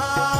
আমারে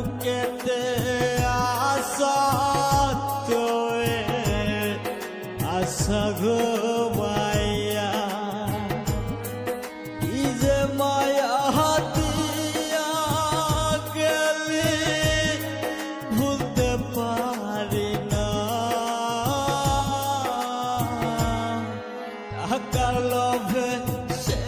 বুকেতে আসা তোয়ে আসা ঘুমাইয়া কি যে মায়া দিয়া গেলি ভুলতে পারি না। টাকার লোভে সে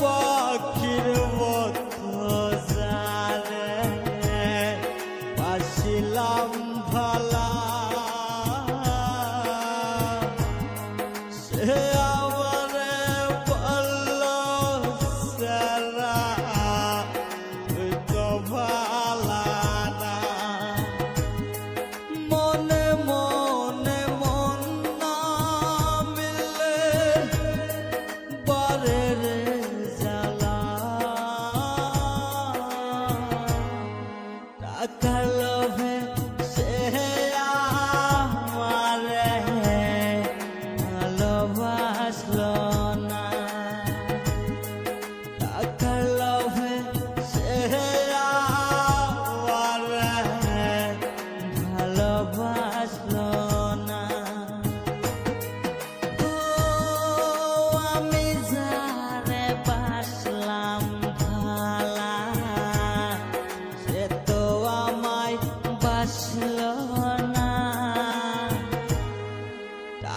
পাখির মতো যারে পাশিলাম ভালা। সে টাকার